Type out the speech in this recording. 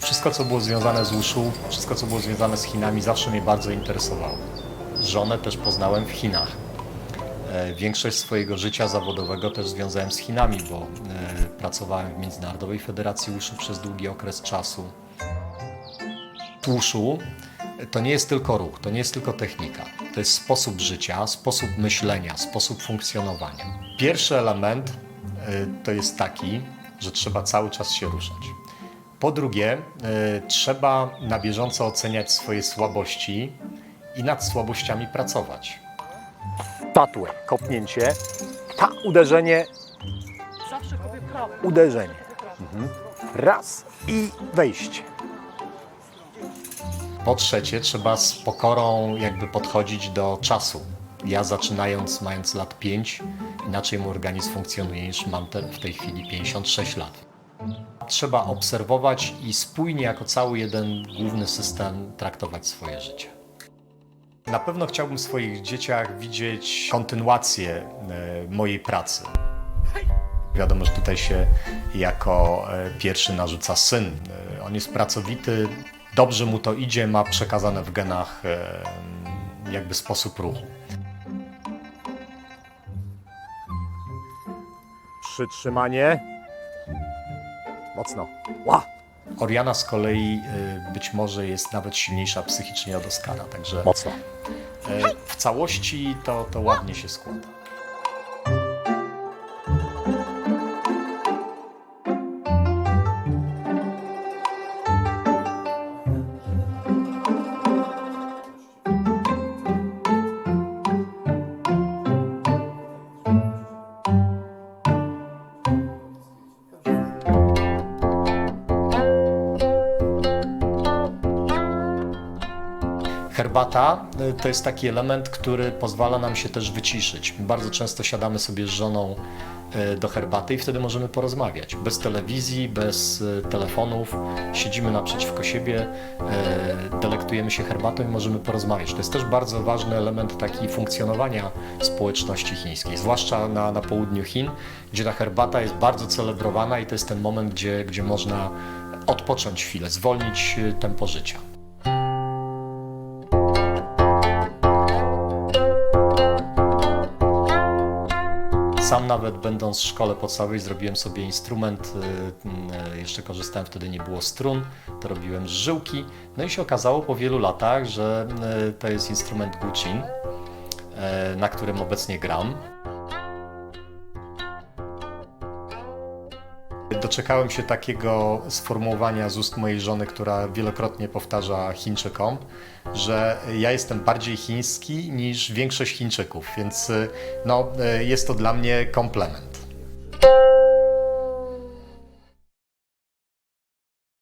Wszystko, co było związane z Uszu, wszystko, co było związane z Chinami, zawsze mnie bardzo interesowało. Żonę też poznałem w Chinach. E, Większość swojego życia zawodowego też związałem z Chinami, bo e, pracowałem w Międzynarodowej Federacji Uszu przez długi okres czasu. Uszu to nie jest tylko ruch, to nie jest tylko technika. To jest sposób życia, sposób myślenia, sposób funkcjonowania. Pierwszy element e, to jest taki, że trzeba cały czas się ruszać. Po drugie, e, trzeba na bieżąco oceniać swoje słabości i nad słabościami pracować. Tatłe, kopnięcie, ta uderzenie, Zawsze kopię prawo. uderzenie. Mhm. Raz i wejście. Po trzecie, trzeba z pokorą jakby podchodzić do czasu. Ja zaczynając, mając lat 5, inaczej mój organizm funkcjonuje niż mam te, w tej chwili 56 lat. Trzeba obserwować i spójnie jako cały jeden główny system traktować swoje życie. Na pewno chciałbym w swoich dzieciach widzieć kontynuację e, mojej pracy. Wiadomo, że tutaj się jako e, pierwszy narzuca syn. E, On jest pracowity, dobrze mu to idzie, ma przekazane w genach jakby sposób ruchu. Przytrzymanie. Mocno. Ła! Oriana z kolei e, być może jest nawet silniejsza psychicznie od Oskara, także mocno. W całości to, to ładnie się składa. Herbata y, to jest taki element, który pozwala nam się też wyciszyć. Bardzo często siadamy sobie z żoną y, do herbaty i wtedy możemy porozmawiać. Bez telewizji, bez y, telefonów, siedzimy naprzeciwko siebie, delektujemy się herbatą i możemy porozmawiać. To jest też bardzo ważny element taki funkcjonowania społeczności chińskiej, zwłaszcza na, na południu Chin, gdzie ta herbata jest bardzo celebrowana i to jest ten moment, gdzie, gdzie można odpocząć chwilę, zwolnić tempo życia. Sam nawet będąc w szkole podstawowej zrobiłem sobie instrument, y, y, jeszcze korzystałem wtedy nie było strun, to robiłem z żyłki. No i się okazało po wielu latach, że y, to jest instrument Gucin, na którym obecnie gram. Doczekałem się takiego sformułowania z ust mojej żony, która wielokrotnie powtarza Chińczykom, że ja jestem bardziej chiński niż większość Chińczyków, więc y, no, y, jest to dla mnie komplement.